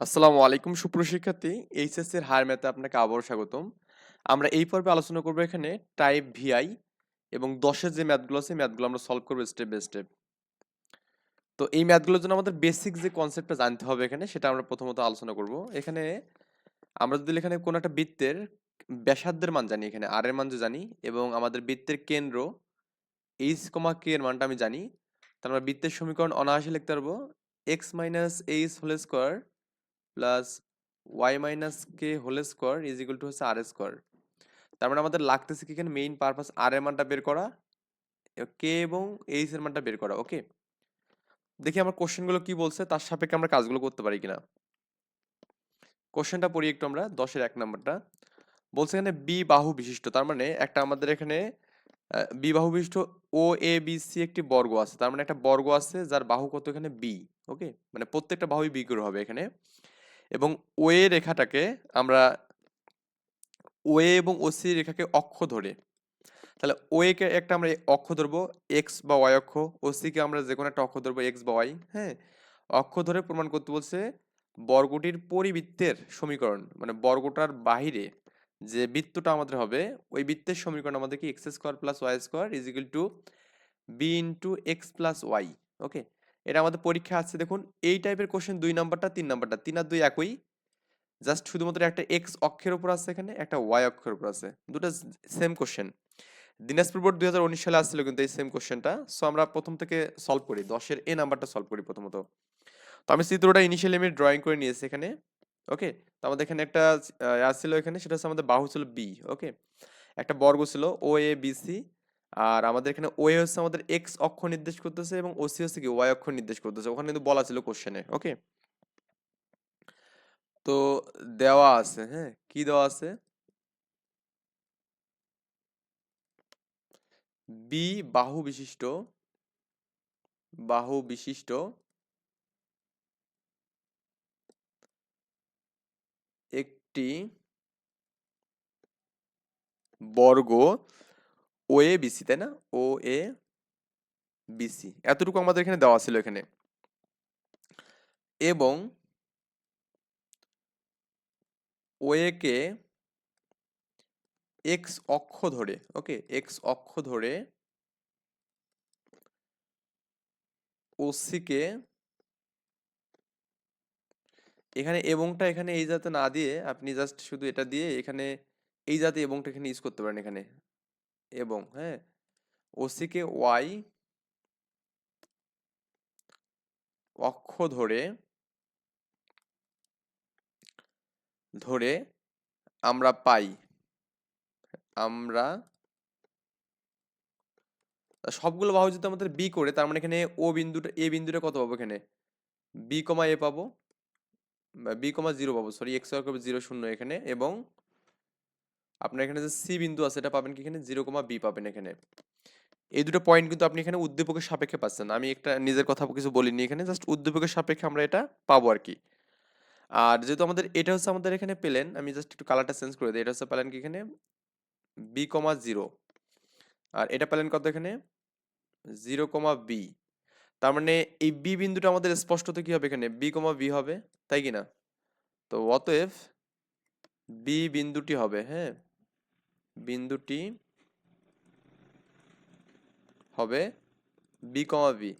আসসালামু আলাইকুম সুপ্রশিক্ষার্থী এর হায়ার ম্যাথে আপনাকে আবারও স্বাগতম। আমরা এই পর্বে আলোচনা করব এখানে টাইপ ভিআই এবং দশের যে ম্যাথগুলো আছে ম্যাথগুলো আমরা সলভ করব স্টেপ বাই স্টেপ তো এই ম্যাথগুলোর জন্য আমাদের বেসিক যে কনসেপ্টটা জানতে হবে এখানে, সেটা আমরা প্রথমত আলোচনা করব। এখানে আমরা যদি এখানে কোনো একটা বৃত্তের ব্যাসার্ধের মান জানি, এখানে আর এর মান যে জানি এবং আমাদের বৃত্তের কেন্দ্র এইচ কমা কে এর মানটা আমি জানি, তাহলে আমরা বৃত্তের সমীকরণ অনায়াসে লিখতে পারব x minus h whole square plus y minus k whole square is equal to হচ্ছে আর স্কোয়ার তার মানে আমাদের লাগতেছে কি এখানে মেইন পারপাস আর এর মানটা বের করা কে এবং এইচ এর মানটা বের করা ওকে দেখি আমার কোশ্চেনগুলো কি বলছে, তার সাপেক্ষে আমরা কাজগুলো করতে পারি কিনা। কোশ্চেনটা পড়ি একটু আমরা, দশের এক নাম্বারটা। বলছে এখানে বি বাহু বিশিষ্ট, তার মানে একটা আমাদের এখানে বি বাহু বিশিষ্ট ও এ বি সি একটি বর্গ আছে, তার মানে একটা বর্গ আছে যার বাহু কত এখানে বি ওকে মানে প্রত্যেকটা বাহুই বি করে হবে এখানে। এবং ওয়ে রেখাটাকে আমরা ওয়ে এবং ওসি রেখাকে অক্ষ ধরে। তাহলে ওয়েকে একটা আমরা অক্ষ ধরবো, এক্স বা ওয়াই অক্ষ ওসিকে আমরা যে কোনো একটা অক্ষ ধরবো, এক্স বা ওয়াই হ্যাঁ? অক্ষ ধরে প্রমাণ করতে বলছে বর্গটির পরিবৃত্তের সমীকরণ মানে বর্গটার বাহিরে যে বৃত্তটা আমাদের হবে, ওই বৃত্তের সমীকরণ আমাদের কি? X square plus y square is equal to b into x plus y, okay? এটা আমাদের পরীক্ষা আছে। দেখুন, এই টাইপের কোশ্চেন দুই নাম্বারটা, তিন নাম্বারটা, তিন আর দুই একই। জাস্ট শুধুমাত্র একটা এক্স অক্ষের উপর আছে এখানে, একটা ওয়াই অক্ষের উপর আছে। দুটো সেম কোশ্চেন দিনাজপুর বোর্ড দুই হাজার উনিশ সালে আসছিল কিন্তু এই সেম কোশ্চেনটা সো আমরা প্রথম থেকে সলভ করি। দশের এ নাম্বারটা সলভ করি প্রথমত। তো আমি চিত্রটা ইনিশিয়ালি আমি ড্রয়িং করে নিয়েছি এখানে। ওকে তো আমাদের এখানে একটা ছিল এখানে, সেটা হচ্ছে আমাদের বাহু ছিল বি ওকে একটা বর্গ ছিল ও এ বি সি আর আমাদের এখানে ওয়ে হচ্ছে আমাদের এক্স অক্ষ নির্দেশ করতেছে এবং ওসি হচ্ছে কি ওয়াই অক্ষ নির্দেশ করতেছে। ওখানে কিন্তু বলা ছিল কোশ্চেনে ওকে তো দেওয়া আছে হ্যাঁ? কি দেওয়া আছে? বি বাহু বিশিষ্ট বাহু বিশিষ্ট, একটি বর্গ ও এ বিসি তাই না? ও এ বিসি এতটুকু আমাদের এখানে দেওয়া ছিল এখানে। এবং ও ওয়েকে এক্স অক্ষ ধরে ওকে এক্স অক্ষ ধরে ওসিকে এখানে এবংটা এখানে এই জাতে না দিয়ে, আপনি জাস্ট শুধু এটা দিয়ে এখানে এই জাতে এবংটা এখানে ইউজ করতে পারেন এখানে। এবং হ্যাঁ ওসিকে ওয়াই অক্ষ ধরে ধরে আমরা পাই। আমরা সবগুলো বাহু যদি আমাদের বি করে, তার মানে এখানে ও বিন্দুটা এ বিন্দুটা কত পাবো এখানে? বি কমা এ পাবো, বি কমা জিরো পাবো সরি এক্স ওয়ার করবে জিরো শূন্য এখানে, এবং আপনার এখানে যে সি বিন্দু আছে, এটা পাবেন কি এখানে? জিরো কমা বি পাবেন এখানে। এই দুটো পয়েন্ট কিন্তু আপনি এখানে উদ্দীপকের সাপেক্ষে পাচ্ছেন। আমি একটা নিজের কথা কিছু বলিনি এখানে জাস্ট উদ্দীপকের সাপেক্ষে আমরা এটা পাবো আর কি। আর যেহেতু আমাদের, এটা হচ্ছে আমাদের এখানে পেলেন, আমি জাস্ট একটু কালারটা চেঞ্জ করে দিই। এটা হচ্ছে পেলেন কি এখানে? বি কমা জিরো আর এটা পেলেন কত এখানে? জিরো কমা বি তার মানে এই বি বিন্দুটা আমাদের স্পষ্টত কি হবে এখানে? বি কমা বি হবে, তাই কি না? তো অতএব বি বিন্দুটি হবে হ্যাঁ? বিন্দুটি হবে বি কমা বি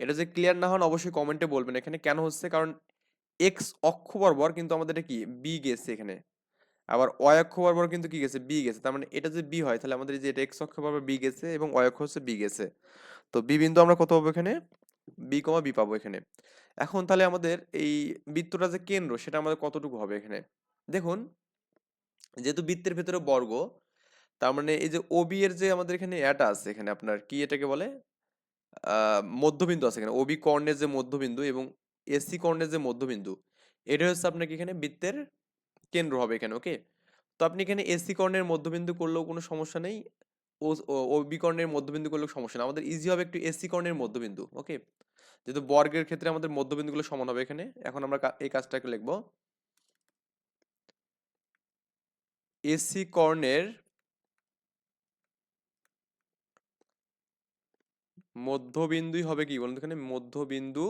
এটা যে ক্লিয়ার না হন অবশ্যই কমেন্টে বলবেন, এখানে কেন হচ্ছে? কারণ এক্স অক্ষ বরাবর কিন্তু আমাদের এটা কি? বি গেছে এখানে। আবার অয় অক্ষ বরাবর কিন্তু কি গেছে? বি গেছে। তার মানে এটা যদি বি হয়, তাহলে আমাদের যে এটা এক্স অক্ষ বরাবর বি গেছে এবং অয় অক্ষ হচ্ছে বি গেছে। তো বি বিন্দু আমরা কত পাবো এখানে? বি কমা বি পাবো এখানে। এখন তাহলে আমাদের এই বৃত্তটা যে কেন্দ্র, সেটা আমাদের কতটুকু হবে এখানে? দেখুন, যেহেতু বৃত্তের ভেতরে বর্গ, তার মানে এই যে ওবি এর যে আমাদের এখানে এটা আছে, এখানে আপনার কি এটাকে বলে? মধ্যবিন্দু আছে এখানে। ওবি কর্ণের যে মধ্যবিন্দু এবং এসি কর্ণের যে মধ্যবিন্দু, এটা হচ্ছে আপনাকে এখানে বৃত্তের কেন্দ্র হবে এখানে, ওকে? তো আপনি এখানে এসি কর্ণের মধ্যবিন্দু করলেও কোনো সমস্যা নেই, ও ওবি কর্ণের মধ্যবিন্দু করলেও সমস্যা নেই। আমাদের ইজি হবে একটু এসি কর্ণের মধ্যবিন্দু, ওকে? যেহেতু বর্গের ক্ষেত্রে আমাদের মধ্যবিন্দুগুলো সমান হবে এখানে, এখন আমরা এই কাজটাকে লিখব। এসি কর্ণের মধ্যবিন্দুই হবে কি? বলুন এখানে মধ্যবিন্দু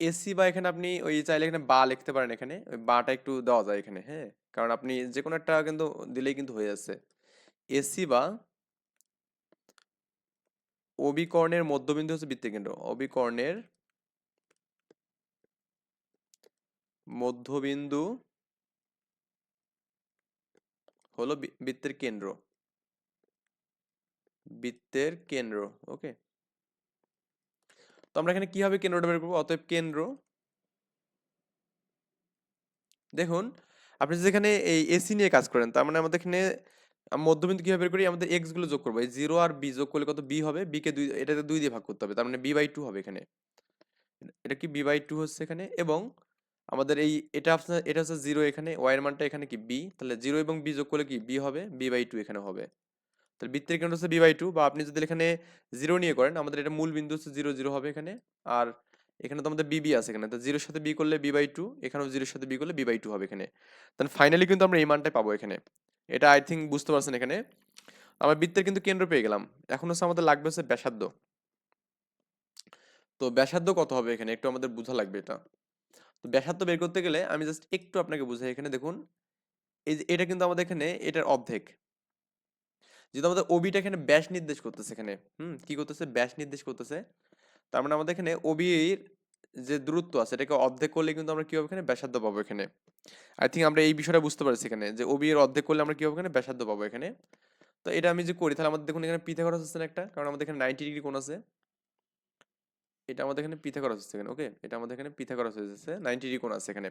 এসি বা এখানে আপনি ওই চাইলে এখানে বা লিখতে পারেন এখানে। ওই বাটা একটু দেওয়া যায় এখানে হ্যাঁ? কারণ আপনি যে কোনো একটা কিন্তু দিলেই কিন্তু হয়ে যাচ্ছে। এসি বা অবিকর্ণের মধ্যবিন্দু হচ্ছে বৃত্তের কেন্দ্র। অবিকর্ণের মধ্যবিন্দু হলো বৃত্তের কেন্দ্র। বৃত্তের কেন্দ্র, ওকে। তো আমরা এখানে কীভাবে কেন্দ্রটা বের করব? অতএব কেন্দ্র দেখুন, আপনি যেখানে এই এসি নিয়ে কাজ করেন, তার মানে আমাদের এখানে মধ্যবিন্দু কীভাবে বের করি? আমাদের এক্সগুলো যোগ করব। এই জিরো আর বি যোগ করলে কত? বি হবে। বি কে দুই, এটাতে দুই দিয়ে ভাগ করতে হবে। তার মানে বি বাই টু হবে এখানে। এটা কি? বি বাই টু হচ্ছে এখানে। এবং আমাদের এই, এটা আপনার এটা হচ্ছে জিরো এখানে ওয়াই এর মানটা এখানে কি? বি তাহলে জিরো এবং বি যোগ করলে কি? বি হবে বি বাই টু এখানে হবে। তাহলে বৃত্তের কেন্দ্র হচ্ছে বি বাই টু বা আপনি যদি এখানে জিরো নিয়ে করেন, আমাদের এটা মূল বিন্দু হচ্ছে জিরো জিরো হবে এখানে। আর এখানে তো আমাদের বিবি আছে এখানে, তো জিরোর সাথে বি করলে বি বাই টু এখানেও জিরোর সাথে বি করলে বি বাই টু হবে এখানে। তাহলে ফাইনালি কিন্তু আমরা এই মানটাই পাবো এখানে। এটা আই থিঙ্ক বুঝতে পারছেন এখানে। আমরা বৃত্তের কিন্তু কেন্দ্র পেয়ে গেলাম। এখন হচ্ছে আমাদের লাগবে হচ্ছে ব্যাসার্ধ। তো ব্যাসার্ধ কত হবে এখানে? একটু আমাদের বোঝা লাগবে এটা। তো ব্যাসার্ধ বের করতে গেলে আমি জাস্ট একটু আপনাকে বুঝাই। এখানে দেখুন, এই যে এটা কিন্তু আমাদের এখানে এটার অর্ধেক। যেহেতু আমাদের ওবিটা এখানে ব্যাস নির্দেশ করতেছে এখানে, হুম, কি করতেছে? ব্যাস নির্দেশ করতেছে। তার মানে আমাদের এখানে ওবির যে দূরত্ব আছে, এটাকে অর্ধেক করলে কিন্তু আমরা কি হবে এখানে? ব্যাসার্ধ পাবো এখানে। আই থিঙ্ক আমরা এই বিষয়টা বুঝতে পারছি এখানে যে ওবি এর অর্ধেক করলে আমরা কি হবে এখানে? ব্যাসার্ধ পাবো এখানে। তো এটা আমি যে করি, তাহলে আমাদের দেখুন এখানে পিথাগোরাস হচ্ছে না একটা? কারণ আমাদের এখানে নাইনটি ডিগ্রি কোণ আছে। এটা আমাদের এখানে পিথাগোরাস হচ্ছে এখানে ওকে এটা আমাদের এখানে পিথাগোরাস হয়ে যাচ্ছে নাইনটি ডিগ্রি কোণ আছে এখানে।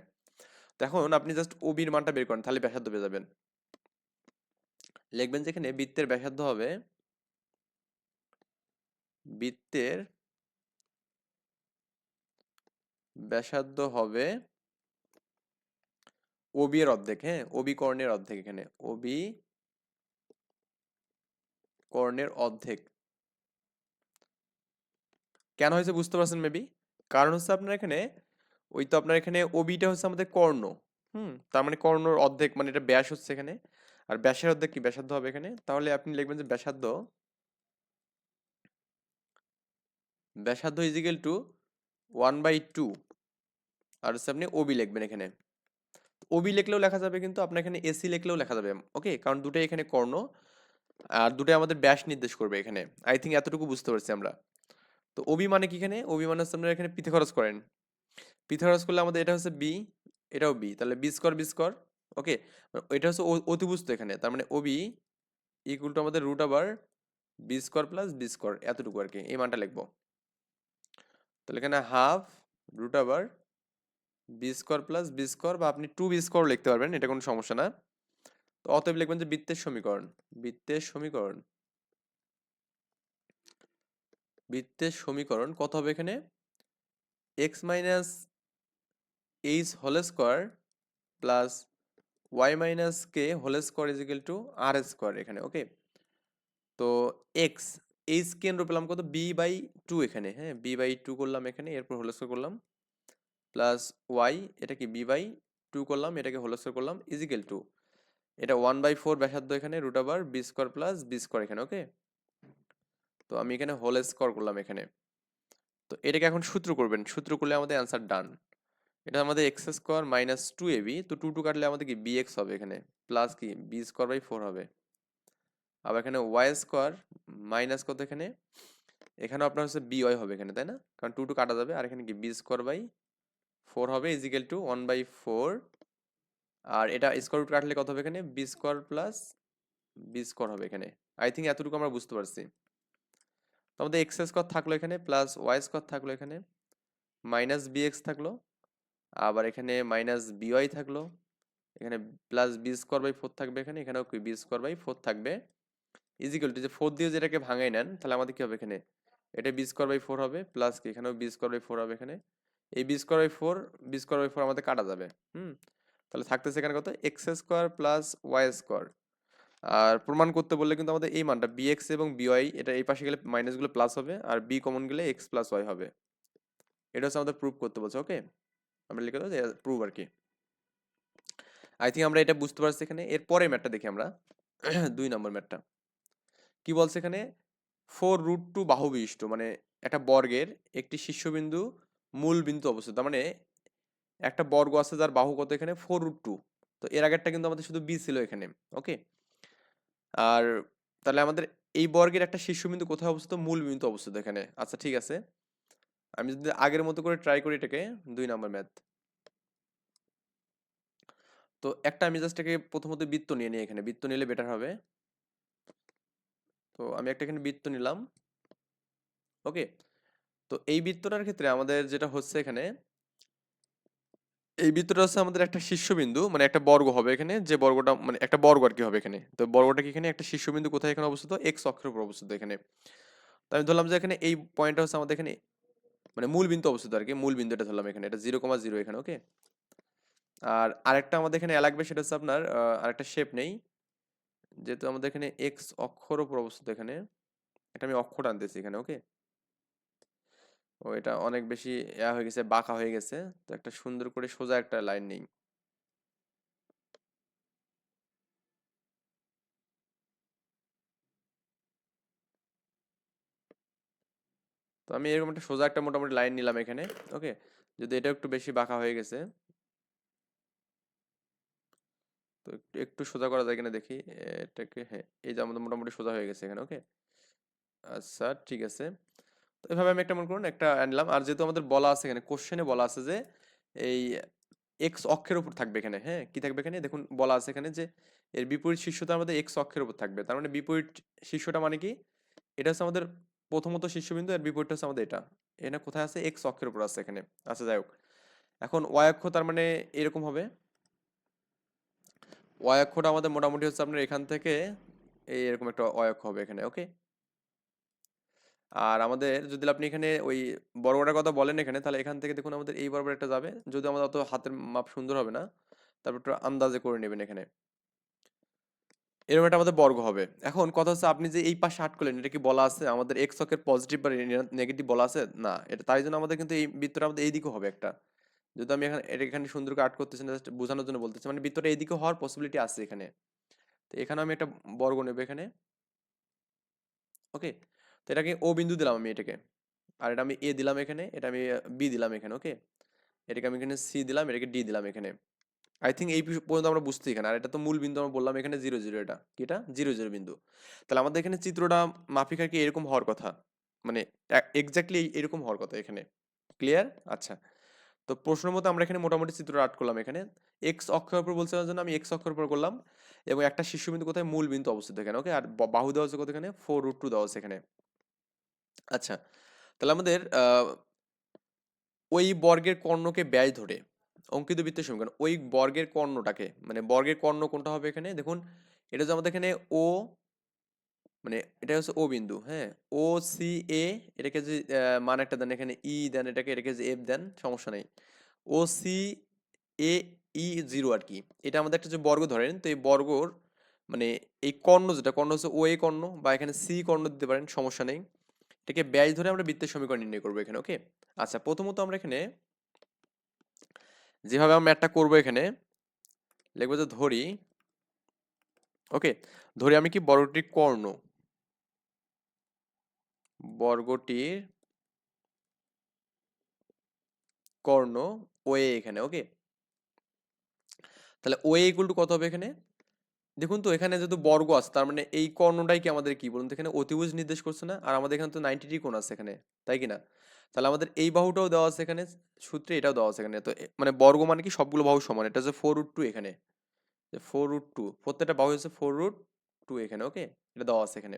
এখন আপনি জাস্ট ওবির মানটা বের করেন, তাহলে ব্যাসার্ধ পেয়ে যাবেন। লিখবেন যে এখানে বৃত্তের ব্যাসার্ধ হবে বৃত্তের ব্যাসার্ধ হবে ওবি এর অর্ধেক হ্যাঁ? ওবি কর্ণের অর্ধেক এখানে ওবি কর্ণের অর্ধেক। কেন হয়েছে বুঝতে পারছেন মেবি কারণ হচ্ছে আপনার এখানে, ওই তো আপনার এখানে ওবিটা হচ্ছে আমাদের কর্ণ, হুম? তার মানে কর্ণর অর্ধেক মানে এটা ব্যাস হচ্ছে এখানে। আর ব্যাসের অর্ধেক কি? ব্যাসার্ধ হবে এখানে। তাহলে আপনি লিখবেন যে ব্যাসার্ধ ব্যাসার্ধ is equal to one by two r হচ্ছে আপনি ওবি লিখবেন এখানে। ওবি লিখলেও লেখা যাবে কিন্তু আপনার এখানে এসি লিখলেও লেখা যাবে ওকে কারণ দুটোই এখানে কর্ণ, আর দুটোই আমাদের ব্যাস নির্দেশ করবে এখানে। আই থিঙ্ক এতটুকু বুঝতে পারছি আমরা। তো ওবি মানে কি এখানে? ওবি মানে হচ্ছে আপনারা এখানে পিথাগোরাস করেন। পিথাগোরাস করলে আমাদের এটা হচ্ছে বি এটাও বি তাহলে B square B square okay এটা হচ্ছে অ- অতিবুস্ত এখানে, তার মানে ওবি ইকুয়াল টু আমাদের রুট আবার B square plus B square এতটুকু আর কি এই মানটা লিখব। তাহলে এখানে হাফ রুট আবার B square plus B square বা আপনি টু বি স্কোয়ার লিখতে পারবেন, এটা কোনো সমস্যা না। তো অতএব লিখবেন যে বৃত্তের সমীকরণ বৃত্তের সমীকরণ। বৃত্তের সমীকরণ কত হবে এখানে? X minus h whole square plus y minus k whole square is to r square এখানে ওকে তো এক্স এইচ কেন্দ্র পেলাম কত? বি বাই টু এখানে হ্যাঁ? বি বাই টু করলাম এখানে, এরপর হোল স্কোয়ার করলাম। প্লাস ওয়াই এটা কি বি বাই টু করলাম, এটাকে হোল স্কোয়ার করলাম ইজিক্যাল টু এটা ওয়ান বাই ফোর ব্যাসার্ধ এখানে রুট আবার b square plus b square এখানে ওকে তো আমি এখানে হোল স্কোয়ার করলাম এখানে। তো এটাকে এখন সূত্র করবেন। সূত্র করলে আমাদের অ্যান্সার ডান এটা আমাদের x square minus two a b তো টু টু কাটলে আমাদের কি বি এক্স হবে এখানে? প্লাস কি? বি স্কোয়ার বাই ফোর হবে। আবার এখানে ওয়াই স্কোয়ার মাইনাস কত এখানে? এখানেও আপনার হচ্ছে বি ওয়াই হবে এখানে, তাই না? কারণ টু টু কাটা যাবে। আর এখানে কি? বি স্কোয়ার বাই ফোর হবে is equal to one by four আর এটা স্কোয়ার রুট কাটলে কত হবে এখানে? B square plus b square হবে এখানে। আই থিঙ্ক এতটুকু আমরা বুঝতে পারছি। তো আমাদের এক্স স্কোয়ার থাকল এখানে প্লাস ওয়াই স্কোয়ার থাকল এখানে মাইনাস বি এক্স থাকল, আবার এখানে মাইনাস বি ওয়াই থাকল, এখানে plus b square by four থাকবে এখানে, এখানেও বি স্কোয়ার বাই ফোর থাকবে ইজিক্যাল টু যে ফোর দিয়ে যেটাকে ভাঙাই নেন, তাহলে আমাদের কী হবে এখানে? এটা বি স্কোয়ার বাই ফোর হবে প্লাস কি এখানেও বি স্কোয়ার বাই ফোর হবে এখানে, এই b square by four b square by four আমাদের কাটা যাবে, হুম? তাহলে থাকতেছে এখানে কত? X square plus y square আর প্রমাণ করতে বললে কিন্তু আমাদের এই মানটা বি এক্স এবং বি ওয়াই এটা এই পাশে গেলে মাইনাসগুলো প্লাস হবে আর বি কমন গেলে এক্স প্লাস ওয়াই হবে। এটা হচ্ছে আমাদের প্রুভ করতে বলছে ওকে আমরা লিখে দেবো প্রুভ আর কি। আই থিঙ্ক আমরা এটা বুঝতে পারছি এখানে। এর পরের ম্যাটটা দেখি আমরা। দুই নম্বর ম্যাটটা কি বলছে এখানে? ফোর রুট টু বাহু বিশিষ্ট মানে একটা বর্গের একটি শীর্ষবিন্দু মূল বিন্দু অবস্থিত। মানে একটা বর্গ আছে যার বাহু কত এখানে? ফোর রুট টু তো এর আগেরটা কিন্তু আমাদের শুধু বি ছিল এখানে ওকে আর তাহলে আমাদের এই বর্গের একটা শীর্ষবিন্দু কোথায় অবস্থিত? মূল বিন্দু অবস্থিত এখানে। আচ্ছা ঠিক আছে। আমি যদি আগের মতো করে ট্রাই করি এটাকে, দুই নাম্বার ম্যাথ তো একটা আমি জাস্ট এটাকে প্রথমত বৃত্ত নিয়ে নিই এখানে। বৃত্ত নিলে বেটার হবে। তো আমি একটা এখানে বৃত্ত নিলাম। ওকে তো এই বৃত্তটার ক্ষেত্রে আমাদের যেটা হচ্ছে এখানে এই বৃত্তটা হচ্ছে আমাদের একটা শীর্ষবিন্দু মানে একটা বর্গ হবে এখানে, যে বর্গটা মানে একটা বর্গ আর কি হবে এখানে। তো বর্গটা কি এখানে? একটা শীর্ষবিন্দু কোথায় এখানে অবস্থিত? এক্স অক্ষের উপর অবস্থিত এখানে। তো আমি ধরলাম যে এখানে এই পয়েন্টটা হচ্ছে আমাদের এখানে মানে মূল বিন্দু অবস্থিত আর কি, মূল বিন্দুটা ধরলাম এখানে, এটা জিরো কমা জিরো এখানে ওকে আর আরেকটা আমাদের এখানে লাগবে সেটা হচ্ছে আপনার আরেকটা শেপ নেই। যেহেতু আমাদের এখানে এক্স অক্ষর উপর অবস্থিত এখানে, এটা আমি অক্ষর আনতেছি এখানে ওকে ও এটা অনেক বেশি ইয়া হয়ে গেছে, বাঁকা হয়ে গেছে। তো একটা সুন্দর করে সোজা একটা লাইন নেই। তো আমি এরকম একটা সোজা একটা মোটামুটি লাইন নিলাম এখানে ওকে যদি এটা একটু বেশি বাঁকা হয়ে গেছে। তো একটু সোজা করা যায় কিনা দেখি। এটাকে হ্যাঁ এই যে আমাদের মোটামুটি সোজা হয়ে গেছে এখানে ওকে আচ্ছা ঠিক আছে। তো এভাবে আমি একটা মনে করুন একটা আনলাম আর যেহেতু আমাদের বলা আছে এখানে কোশ্চেনে বলা আছে যে, এই এক্স অক্ষের উপর থাকবে এখানে হ্যাঁ? কি থাকবে এখানে? দেখুন, বলা আছে এখানে যে, এর বিপরীত শীর্ষটা আমাদের এক্স অক্ষের উপর থাকবে। তার মানে বিপরীত শীর্ষটা মানে কি? এটা হচ্ছে আমাদের প্রথমত শীর্ষবিন্দু, এর বিপরীতটা হচ্ছে আমাদের এটা। এখানে কোথায় আছে? এক্স অক্ষের উপর আছে এখানে। আচ্ছা যাই হোক। এখন ওয়াই অক্ষ তার মানে এরকম হবে। ওয়াই অক্ষটা আমাদের মোটামুটি হচ্ছে আপনার এখান থেকে, এই এরকম একটা ওয়াই অক্ষ হবে এখানে ওকে আর আমাদের যদি আপনি এখানে ওই বর্গটার কথা বলেন এখানে, তাহলে এখান থেকে দেখুন আমাদের এই বরাবর একটা যাবে। যদি আমাদের অত হাতের মাপ সুন্দর হবে না। তারপর একটু আন্দাজে করে নেবেন এখানে। এরকম একটা আমাদের বর্গ হবে। এখন কথা হচ্ছে আপনি যে এই পাশে আট করলেন এটা কি বলা আছে? আমাদের এক্স অক্ষের পজিটিভ বা নেগেটিভ বলা আছে? না, এটা তাই জন্য আমাদের কিন্তু এই বৃত্তটা আমাদের এইদিকে হবে একটা। যদি আমি এখানে, এটা এখানে সুন্দর করে আট করতেছি না জাস্ট বোঝানোর জন্য বলতেছি। মানে বৃত্তটা এইদিকে হওয়ার পসিবিলিটি আছে এখানে। তো এখানে আমি একটা বর্গ নেব এখানে। ওকে তো এটাকে ও বিন্দু দিলাম আমি এটাকে। আর এটা আমি এ দিলাম এখানে, এটা আমি বি দিলাম এখানে ওকে এটাকে আমি এখানে সি দিলাম, এটাকে ডি দিলাম এখানে। আই থিঙ্ক এই পর্যন্ত আমরা বুঝতে এখানে। আর এটা তো মূল বিন্দু, আমরা বললাম এখানে জিরো জিরো এটা। কি এটা? জিরো জিরো বিন্দু। তাহলে আমাদের এখানে চিত্রটা মাফিক আর কি এরকম হওয়ার কথা? মানে এক্স্যাক্টলি এরকম হওয়ার কথা এখানে। ক্লিয়ার আচ্ছা। তো প্রশ্ন মতো আমরা এখানে মোটামুটি চিত্র আট করলাম এখানে। এক্স অক্ষের উপর বলছে জন্য আমি এক্স অক্ষের উপর করলাম। এবং একটা শীর্ষবিন্দু কোথায়? মূল বিন্দু অবস্থিত এখানে ওকে আর বাহু দেওয়া আছে কোথায় এখানে? ফোর রুট টু দেওয়া আছে এখানে। আচ্ছা তাহলে আমাদের আহ, ওই বর্গের কর্ণকে ব্যয় ধরে অঙ্কিত বৃত্তের সমীকরণ ওই বর্গের কর্ণটাকে মানে বর্গের কর্ণ কোনটা হবে এখানে? দেখুন এটা যে আমাদের এখানে ও মানে এটা হচ্ছে ও বিন্দু হ্যাঁ? ও সি এ এটাকে যে মান একটা দেন এখানে ই দেন এটাকে এটাকে যে এফ দেন সমস্যা নেই। ও সি এ ই জিরো আর কি। এটা আমাদের একটা যে বর্গ ধরেন তো এই বর্গর মানে এই কর্ণ যেটা কর্ণ হচ্ছে ও এ কর্ণ বা এখানে সি কর্ণ দিতে পারেন সমস্যা নেই। এটাকে ব্যাস ধরে আমরা বৃত্তের সমীকরণ নির্ণয় করব এখানে ওকে আচ্ছা প্রথমত আমরা এখানে যেভাবে আমরা ম্যাথটা করব এখানে, লিখব যে ধরি ওকে ধরি আমি কি বর্গটির কর্ণ? বর্গটির কর্ণ ওয়ে এখানে ওকে তাহলে ওয়ে ইকুয়াল টু কত হবে এখানে? দেখুন তো, এখানে যেহেতু বর্গ আছে, তার মানে এই কর্ণটাই কি আমাদের কি? বলুন তো, এখানে অতিভুজ নির্দেশ করছে না? আর আমাদের এখানে তো নাইনটি ডিগ্রি কোণ আছে এখানে, তাই কি না? তাহলে আমাদের এই বাহুটাও দেওয়া আছে এখানে, সূত্রে এটাও দেওয়া আছে এখানে। তো মানে বর্গ মানে কি? সবগুলো বাহু সমান, এটা হচ্ছে ফোর রুট টু এখানে। ফোর রুট টু প্রত্যেকটা বাহু হচ্ছে ফোর রুট টু এখানে ওকে এটা দেওয়া আছে এখানে।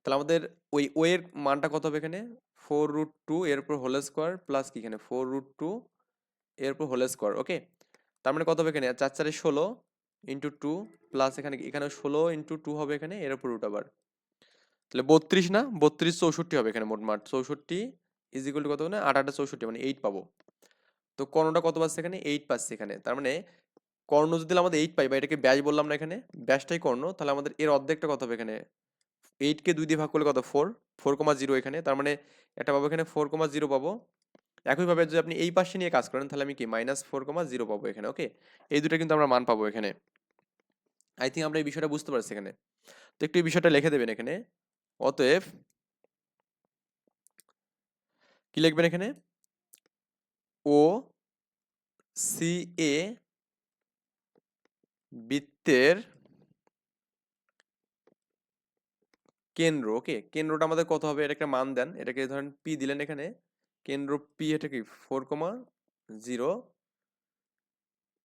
তাহলে আমাদের ওই ও এর মানটা কত হবে এখানে? ফোর রুট টু এর উপর হোল স্কোয়ার প্লাস কি এখানে? ফোর রুট টু এর উপর হোল স্কোয়ার ওকে তার মানে কত হবে এখানে? চার চারে ষোলো ইন্টু টু প্লাস এখানে এখানে ষোলো ইন্টু টু হবে এখানে, এর উপর রুট আবার। তাহলে বত্রিশ না? বত্রিশ চৌষট্টি হবে এখানে মোটমাট চৌষট্টি ইজ ইকুয়াল কত মানে? আট আটটা চৌষট্টি মানে এইট পাবো। তো কর্ণটা কত পাচ্ছে এখানে? এইট পাচ্ছে এখানে। তার মানে কর্ণ যদি আমাদের এইট পাই, বা এটাকে ব্যাস বললাম না এখানে, ব্যাসটাই কর্ণ, তাহলে আমাদের এর অর্ধেকটা কত হবে এখানে? এইটকে দুই দিয়ে ভাগ করলে কত? ফোর ফোর কমা জিরো এখানে। তার মানে একটা পাবো এখানে ফোর কমা জিরো পাবো। একইভাবে যদি আপনি এই পাশে নিয়ে কাজ করেন, তাহলে আমি কি? মাইনাস ফোর কমা জিরো পাবো এখানে ওকে এই দুটো কিন্তু আমরা মান পাবো এখানে। আই থিঙ্ক আমরা এই বিষয়টা বুঝতে পারছি এখানে। তো একটু এই বিষয়টা লিখে দেবেন এখানে। অতএব কি লিখবেন এখানে? ও সি এ বৃত্তের কেন্দ্র, ওকে? কেন্দ্রটা আমাদের কত হবে? এটা একটা মান দেন। এটাকে ধরেন পি দিলেন এখানে। কেন্দ্র পি এটা কি? ফোর কমা জিরো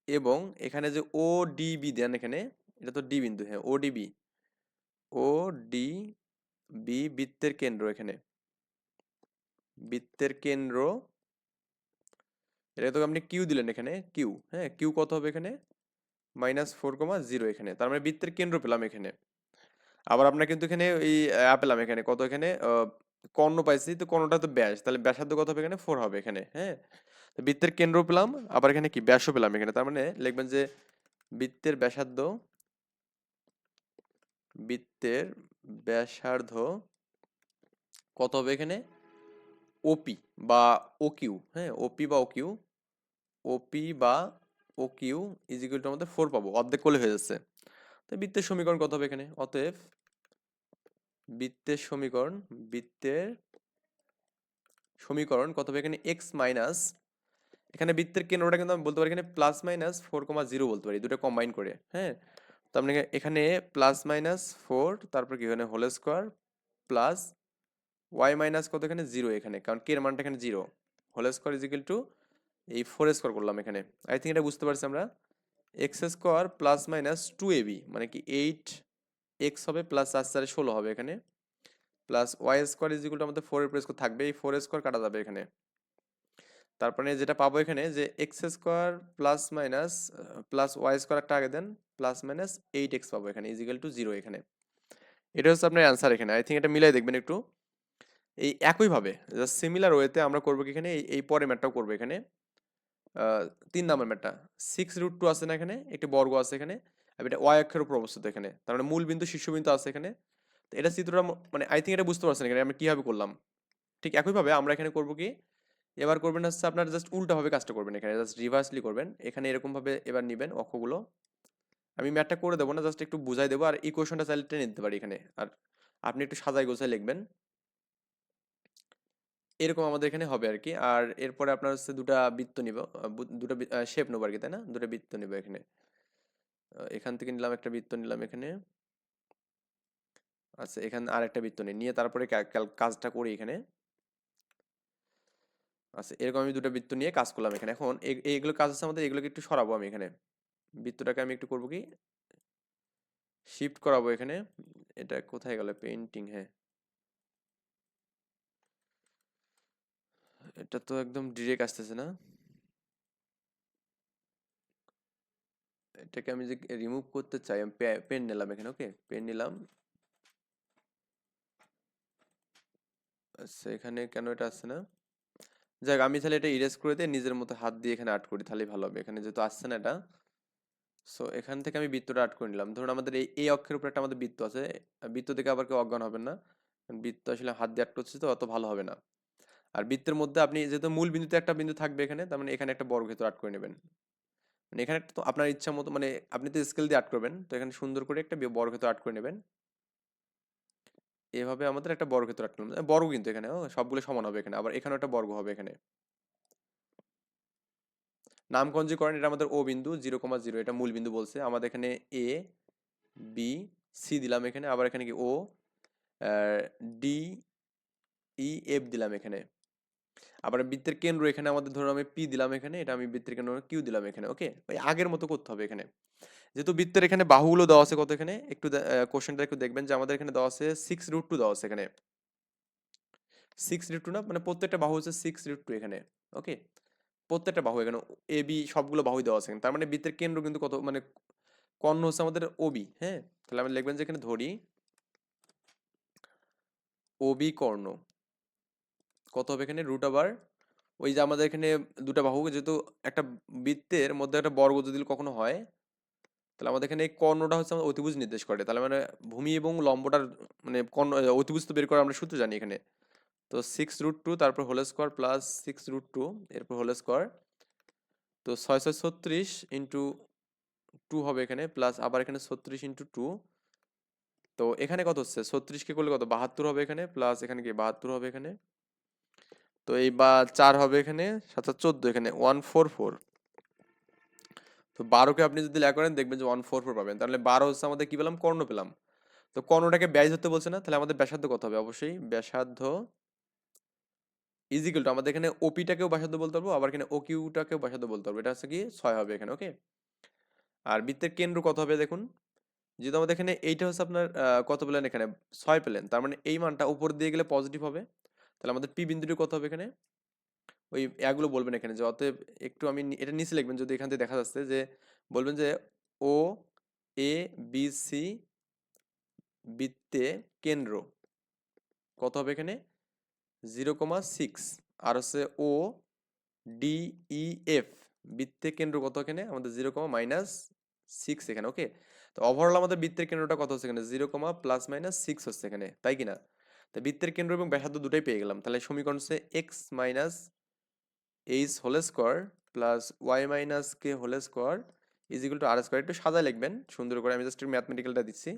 এবং এখানে যে ও ডিবি দেন এখানে এটা তো ডি বিন্দু হ্যাঁ O DB O D B বৃত্তের কেন্দ্র এখানে। বৃত্তের কেন্দ্র, এটা তো আপনি কিউ দিলেন এখানে কিউ হ্যাঁ কিউ কত হবে এখানে? মাইনাস ফোর কমা জিরো এখানে, তার মানে বৃত্তের কেন্দ্র পেলাম এখানে। আবার আপনার কিন্তু এখানে এই পেলাম এখানে, কত এখানে? কর্ণ পাইছি, তো কর্ণটা তো ব্যাস, তাহলে ব্যাসার্ধ কত হবে এখানে? ফোর হবে এখানে হ্যাঁ। বৃত্তের কেন্দ্র পেলাম, আবার এখানে কি? ব্যাসও পেলাম এখানে, তার মানে লিখবেন যে বৃত্তের ব্যাসার্ধ বৃত্তের ব্যাসার্ধ কত হবে এখানে? ওপি বা ওকিউ হ্যাঁ? ওপি বা ওকিউ ওপি বা O Q is equal to আমাদের ফোর পাবো, অর্ধেক করলে হয়ে যাচ্ছে। তো বৃত্তের সমীকরণ কত হবে এখানে? অতএব বৃত্তের সমীকরণ বৃত্তের সমীকরণ কত হবে এখানে? এক্স মাইনাস এখানে বৃত্তের কেন্দ্রটা কিন্তু আমি বলতে পারি এখানে plus minus four comma zero বলতে পারি দুটো কম্বাইন করে হ্যাঁ? তো আপনি এখানে প্লাস মাইনাস ফোর তারপর কি এখানে whole square plus y minus কত এখানে? জিরো এখানে। কারণ কে এর মানটা এখানে zero whole square is equal to এই ফোর স্কোয়ার করলাম এখানে। আই থিঙ্ক এটা বুঝতে পারছি আমরা। X square plus minus two ab মানে কি এইট এক্স হবে প্লাস চার চারে ষোলো হবে এখানে। Plus y square is equal to আমাদের ফোর স্কোয়ার থাকবে। এই ফোর স্কোয়ার কাটা যাবে এখানে। তারপরে যেটা পাবো এখানে যে x square plus minus plus y square একটা আগে দেন। প্লাস মাইনাস এইট এক্স পাবো এখানে ইজিক্যাল টু জিরো এখানে। এটা হচ্ছে আপনার অ্যান্সার এখানে। আই থিঙ্ক এটা মিলাই দেখবেন একটু। এই একইভাবে জাস্ট সিমিলার ওয়েতে আমরা করব কি এখানে? এই এই পরে ম্যাটটাও করব এখানে। তিন নাম্বার ম্যাটটা সিক্স রুট টু আছে না এখানে? একটি বর্গ আছে এখানে। আর এটা ওয়াই অক্ষের উপর অবস্থিত এখানে। তার মানে মূল বিন্দু শীর্ষবিন্দু আছে এখানে। তো এটা চিত্রটা মানে আই থিঙ্ক এটা বুঝতে পারছেন এখানে আমরা কীভাবে করলাম। ঠিক একইভাবে আমরা এখানে করব কি? এবার করবেন হচ্ছে আপনার জাস্ট উল্টাভাবে কাজটা করবেন এখানে। জাস্ট রিভার্সলি করবেন। এখানে এরকমভাবে এবার নেবেন অক্ষগুলো। আমি ম্যাটটা করে দেবো না, জাস্ট একটু বুঝাই দেবো আর ইকুয়েশনটা চাইলে টেনে নিতে পারি এখানে। আর আপনি একটু সাজাই গোছাই লিখবেন। এরকম আমাদের এখানে হবে আর কি। আর এরপরে আপনার হচ্ছে দুটা বৃত্ত নিব। দুটো শেপ নেব আর কি, তাই না? দুটো বৃত্ত নিব এখানে। এখান থেকে নিলাম একটা বৃত্ত, নিলাম এখানে। আচ্ছা এখানে আর একটা বৃত্ত নিই। নিয়ে তারপরে কাজটা করি এখানে। আচ্ছা এরকম আমি দুটো বৃত্ত নিয়ে কাজ করলাম এখানে। এখন এ- এইগুলো কাজ আছে আমাদের, এগুলোকে একটু সরাবো আমি এখানে। বৃত্তটাকে আমি একটু করব কি? শিফট করাবো এখানে। এটা কোথায় গেল? পেন্টিং হ্যাঁ। এটা তো একদম ডিরেক্ট আসতেছে না? এটাকে আমি যে রিমুভ করতে চাই, আমি পেন নিলাম এখানে ওকে পেন নিলাম। আচ্ছা এখানে কেন এটা আসছে না? যাক, আমি তাহলে এটা ইরেজ করে দিয়ে নিজের মতো হাত দিয়ে এখানে আর্ট করি, তাহলেই ভালো হবে। এখানে যেহেতু আসছে না এটা সো এখান থেকে আমি বৃত্তটা আর্ট করে নিলাম। ধরুন আমাদের এই এই অক্ষের উপর একটা আমাদের বৃত্ত আছে। বৃত্ত থেকে আবার কেউ অজ্ঞান হবেন না। বৃত্ত আসলে হাত দিয়ে আর্ট করছে তো, অত ভালো হবে না। আর বৃত্তের মধ্যে আপনি যেহেতু মূল বিন্দুতে একটা বিন্দু থাকবে এখানে, তার মানে এখানে একটা বর্গক্ষেত্র আর্ট করে নেবেন। মানে এখানে তো আপনার ইচ্ছা মতো মানে আপনি তো স্কেল দিয়ে আর্ট করবেন, তো এখানে সুন্দর করে একটা বর্গক্ষেত্র আর্ট করে নেবেন। এভাবে আমাদের একটা বর্গক্ষেত্র আর্ট করলাম। বর্গ কিন্তু এখানে সবগুলো সমান হবে এখানে, আবার এখানে একটা বর্গ হবে এখানে। নামকরণ যে করেন, এটা আমাদের ও বিন্দু, জিরো কমা জিরো, এটা মূল বিন্দু বলছে। আমাদের এখানে এ, বি, সি দিলাম এখানে, আবার এখানে কি ও ডি, ই, এফ দিলাম এখানে। আবার বৃত্তের কেন্দ্র এখানে আমাদের ধরুন আমি পি দিলাম এখানে, এটা আমি বৃত্তের কেন্দ্র কিউ দিলাম এখানে, ওকে? ওই আগের মতো করতে হবে এখানে। যেহেতু বৃত্তের এখানে বাহুগুলো দেওয়া আছে কত এখানে? একটু কোশ্চেনটা একটু দেখবেন যে আমাদের এখানে দেওয়া আছে সিক্স রুট টু দেওয়া আছে এখানে। সিক্স রুট টু না? মানে প্রত্যেকটা বাহু হচ্ছে সিক্স রুট টু এখানে, ওকে? প্রত্যেকটা বাহু, এখানে এ বি সবগুলো বাহুই দেওয়া আছে। তার মানে বৃত্তের কেন্দ্র কিন্তু কত মানে কর্ণ হচ্ছে আমাদের ওবি হ্যাঁ? তাহলে আমি লিখবেন যে এখানে ধরি ওবি কর্ণ। কত হবে এখানে? রুট আবার ওই যে আমাদের এখানে দুটো বাহু, যেহেতু একটা বৃত্তের মধ্যে একটা বর্গ যদি কখনো হয়, তাহলে আমাদের এখানে এই কর্ণটা হচ্ছে আমাদের অতিভুজ নির্দেশ করে। তাহলে মানে ভূমি এবং লম্বটার মানে কর্ণ, অতিভুজ তো বের করে আমরা সূত্র জানি এখানে। তো সিক্স রুট টু তারপর whole square plus six root two এরপর হোল স্কোয়ার তো ছয় ছয় ছত্রিশ ইন্টু টু হবে এখানে প্লাস আবার এখানে ছত্রিশ ইন্টু টু তো এখানে কত হচ্ছে? ছত্রিশকে করলে কত? বাহাত্তর হবে এখানে প্লাস এখানে কি বাহাত্তর হবে এখানে। তো এই বা চার হবে এখানে সাত চোদ্দ এখানে ওয়ান ফোর ফোর তো বারোকে আপনি যদি লেখ করেন, দেখবেন যে ওয়ান ফোর ফোর পাবেন। তাহলে বারো হচ্ছে আমাদের কি পেলাম? কর্ণ পেলাম। তো কর্ণটাকে ব্যাস ধরতে বলছে না? তাহলে আমাদের ব্যাসার্ধ কত হবে? অবশ্যই ব্যাসার্ধ ইজিক্যাল টু আমাদের এখানে ওপিটাকেও ব্যাসার্ধ বলতে পারব, আবার এখানে ওকিউটাকেও ব্যাসার্ধ বলতে পারব। এটা হচ্ছে কি ছয় হবে এখানে ওকে আর বৃত্তের কেন্দ্র কত হবে দেখুন? যেহেতু আমাদের এখানে এইটা হচ্ছে আপনার কত পেলেন এখানে? ছয় পেলেন তার মানে এই মানটা উপর দিয়ে গেলে পজিটিভ হবে। তাহলে আমাদের পি বিন্দুটি কত হবে এখানে? ওই এগুলো বলবেন এখানে যে অতএব একটু আমি এটা নিচে লিখবেন যদি এখান থেকে দেখা যাচ্ছে যে বলবেন যে ও এ বি সি বৃত্তে কেন্দ্র কত হবে এখানে? জিরো কমা সিক্স আর হচ্ছে ও ডি ই এফ বৃত্তের কেন্দ্র কত এখানে? আমাদের জিরো কমা মাইনাস সিক্স এখানে ওকে তো ওভারঅল আমাদের বৃত্তের কেন্দ্রটা কত হচ্ছে এখানে? Zero comma plus minus six হচ্ছে এখানে, তাই কি না তো বৃত্তের কেন্দ্র এবং ব্যাসার্ধ দুটাই পেয়ে গেলাম, তাহলে সমীকরণ হচ্ছে x minus h whole square plus y minus k whole square is equal to r square একটু সাদা লিখবেন, সুন্দর করে, আমি জাস্ট ম্যাথমেটিক্যালটা দিচ্ছি।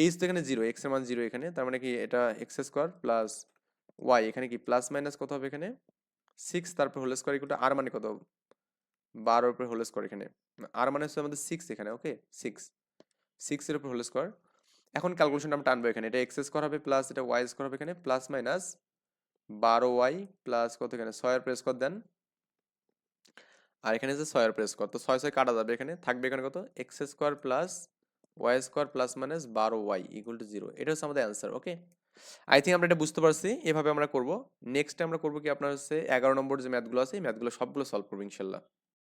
এইচ তো এখানে জিরো এক্সের মান জিরো এখানে, তার মানে কি এটা এক্স স্কোয়ার প্লাস ওয়াই এখানে কি প্লাস মাইনাস কত হবে এখানে? সিক্স তারপর whole square equal to r মানে কত? বারোর উপরে হোল স্কোয়ার এখানে। আর মানে হচ্ছে আমাদের সিক্স এখানে ওকে সিক্স সিক্সের উপর হোল স্কোয়ার এখন ক্যালকুলেশনটা আমরা টানবো এখানে। এটা এক্স স্কোয়ার হবে প্লাস এটা ওয়াই স্কোয়ার হবে এখানে প্লাস মাইনাস বারো ওয়াই প্লাস কত এখানে? ছয়ের প্রেস কর দেন। আর এখানে যে ছয়ের প্রেস কর তো ছয় ছয় কাটা যাবে এখানে। থাকবে এখানে কত? X square plus Y square plus minus বারো ওয়াই ইকুয়াল টু জিরো এটা হচ্ছে আমাদের অ্যান্সার ওকে আই থিঙ্ক আমরা এটা বুঝতে পারছি, এভাবে আমরা করব। নেক্সট আমরা করব কি, আপনার হচ্ছে এগারো নম্বর যে ম্যাথগুলো আছে, এই ম্যাথগুলো সবগুলো সলভ করব ইনশাল্লাহ।